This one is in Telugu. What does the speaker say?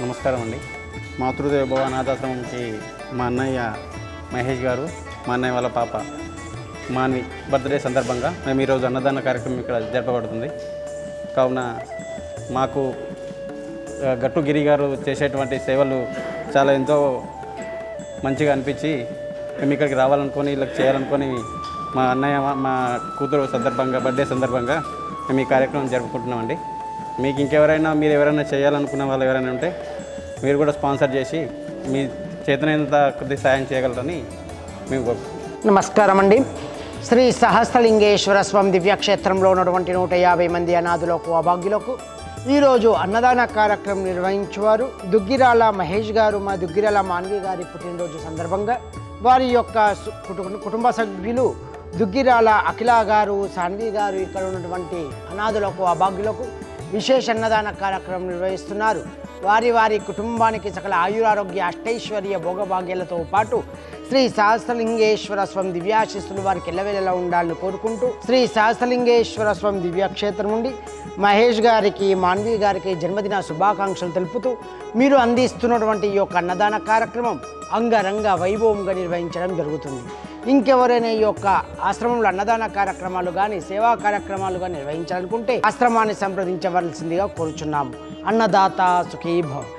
నమస్కారం అండి. మాతృదేవ భవ అనాథాశ్రమంకి మా అన్నయ్య మహేష్ గారు మా అన్నయ్య వాళ్ళ పాప మాన్వి బర్త్డే సందర్భంగా మేము ఈరోజు అన్నదాన కార్యక్రమం ఇక్కడ జరపబడుతుంది. కావున మాకు గట్టుగిరి గట్టు గారు చేసేటువంటి సేవలు చాలా ఎంతో మంచిగా అనిపించి మేము ఇక్కడికి రావాలనుకొని ఇలా చేయాలనుకొని మా అన్నయ్య మా- మా కూతురు సందర్భంగా బర్త్డే సందర్భంగా మేము ఈ కార్యక్రమం జరుపుకుంటున్నామండి. మీకు ఇంకెవరైనా మీరు ఎవరైనా చేయాలనుకున్న వాళ్ళు ఎవరైనా ఉంటే మీరు కూడా స్పాన్సర్ చేసి మీ చేతనైనంత కొద్ది సాయం చేయగలరని మేము నమస్కారం అండి. శ్రీ సహస్రలింగేశ్వర స్వామి దివ్యక్షేత్రంలో ఉన్నటువంటి నూట యాభై మంది అనాథులకు అభాగ్యులకు ఈరోజు అన్నదాన కార్యక్రమం నిర్వహించేవారు దుగ్గిరాల మహేష్ గారు మా దుగ్గిరాల మాన్వి గారి పుట్టినరోజు సందర్భంగా వారి యొక్క కుటుంబ సభ్యులు దుగ్గిరాల అఖిల గారు సాన్వి గారు ఇక్కడ ఉన్నటువంటి అనాథులకు అభాగ్యులకు విశేష అన్నదాన కార్యక్రమం నిర్వహిస్తున్నారు. వారి వారి కుటుంబానికి సకల ఆయురారోగ్య అష్టైశ్వర్య భోగభాగ్యాలతో పాటు శ్రీ సహస్రలింగేశ్వర స్వామి దివ్యాశిస్సులు వారికి ఎల్లవేళలా ఉండాలని కోరుకుంటూ శ్రీ సహస్రలింగేశ్వర స్వామి దివ్యక్షేత్రం నుండి మహేష్ గారికి మాన్వి గారికి జన్మదిన శుభాకాంక్షలు తెలుపుతూ మీరు అందిస్తున్నటువంటి ఈ యొక్క అన్నదాన కార్యక్రమం అంగరంగ వైభవంగా నిర్వహించడం జరుగుతుంది. ఇంకెవరైనా ఈ యొక్క ఆశ్రమంలో అన్నదాన కార్యక్రమాలు కానీ సేవా కార్యక్రమాలు కానీ నిర్వహించాలనుకుంటే ఆశ్రమాన్ని సంప్రదించవలసిందిగా కోరుచున్నాము. అన్నదాత సుఖీభవ.